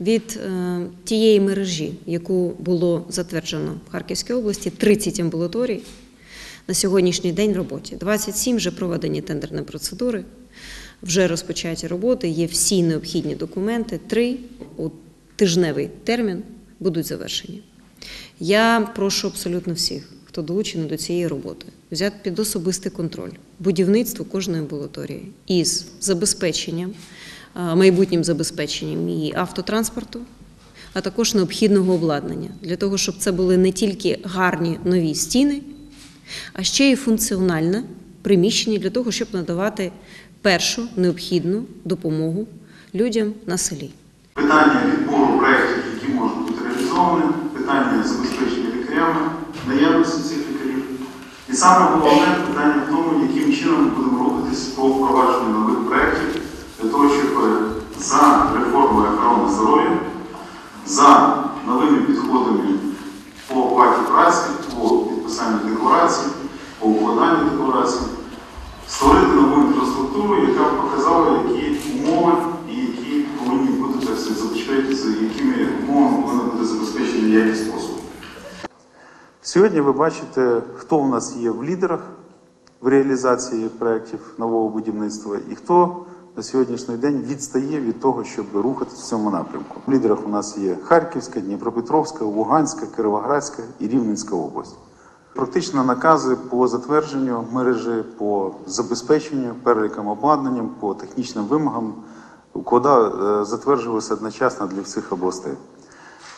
від е, тієї мережі, яку було затверджено в Харківській області, 30 амбулаторій на сьогоднішній день в роботі. 27 вже проведені тендерні процедури, вже розпочаті роботи, є всі необхідні документи. Три у тижневий термін будуть завершені. Я прошу абсолютно всіх, хто долучений до цієї роботи, взяти під особистий контроль будівництво кожної амбулаторії із забезпеченням, майбутнім забезпеченням її автотранспорту, а також необхідного обладнання для того, щоб це були не тільки гарні нові стіни, а ще й функціональне приміщення для того, щоб надавати першу необхідну допомогу людям на селі. Питання відбору проєктів, які можуть бути реалізовані, питання забезпечення лікарями, наявності цих лікарів. І саме головне питання в тому, яким чином ми будемо рухатись по впровадженню нових проєктів для того, щоб е, за реформою охорони здоров'я, за новими підходами по оплаті праці, по підписанню декларацій, по укладанню декларацій, створити нову б показала, які умови і які повинні бути так сказати, забезпечитися, якими умовами повинна бути забезпечена якість послуг. Сьогодні ви бачите, хто у нас є в лідерах в реалізації проєктів нового будівництва і хто на сьогоднішній день відстає від того, щоб рухатися в цьому напрямку. В лідерах у нас є Харківська, Дніпропетровська, Луганська, Кировоградська і Рівненська область. Практично накази по затвердженню мережі, по забезпеченню перелікам обладнанням, по технічним вимогам уклада е, затверджувалися одночасно для всіх областей.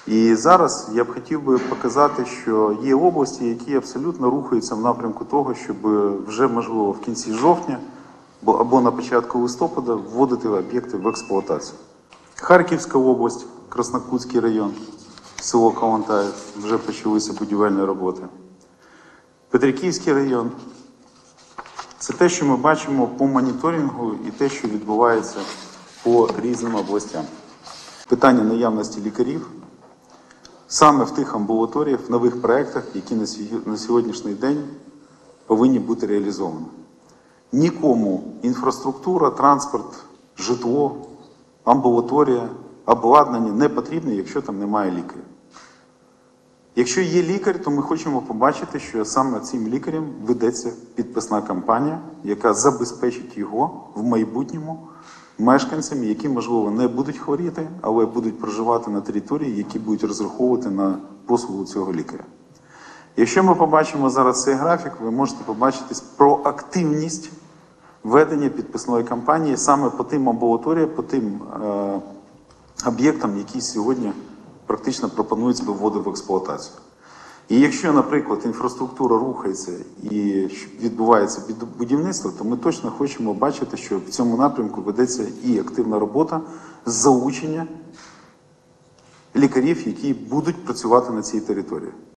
І зараз я б хотів би показати, що є області, які абсолютно рухаються в напрямку того, щоб вже можливо в кінці жовтня або на початку листопада вводити об'єкти в експлуатацію. Харківська область, Краснокутський район, село Калантаєв, вже почалися будівельні роботи. Петриківський район. Це те, що ми бачимо по моніторингу і те, що відбувається по різним областям. Питання наявності лікарів саме в тих амбулаторіях, в нових проєктах, які на сьогоднішній день повинні бути реалізовані. Нікому інфраструктура, транспорт, житло, амбулаторія, обладнання не потрібні, якщо там немає лікаря. Якщо є лікар, то ми хочемо побачити, що саме цим лікарем ведеться підписна кампанія, яка забезпечить його в майбутньому мешканцям, які, можливо, не будуть хворіти, але будуть проживати на території, які будуть розраховувати на послугу цього лікаря. Якщо ми побачимо зараз цей графік, ви можете побачити проактивність ведення підписної кампанії саме по тим амбулаторіям, по тим е, об'єктам, які сьогодні практично пропонують себе вводити в експлуатацію. І якщо, наприклад, інфраструктура рухається і відбувається під будівництво, то ми точно хочемо бачити, що в цьому напрямку ведеться і активна робота з залучення лікарів, які будуть працювати на цій території.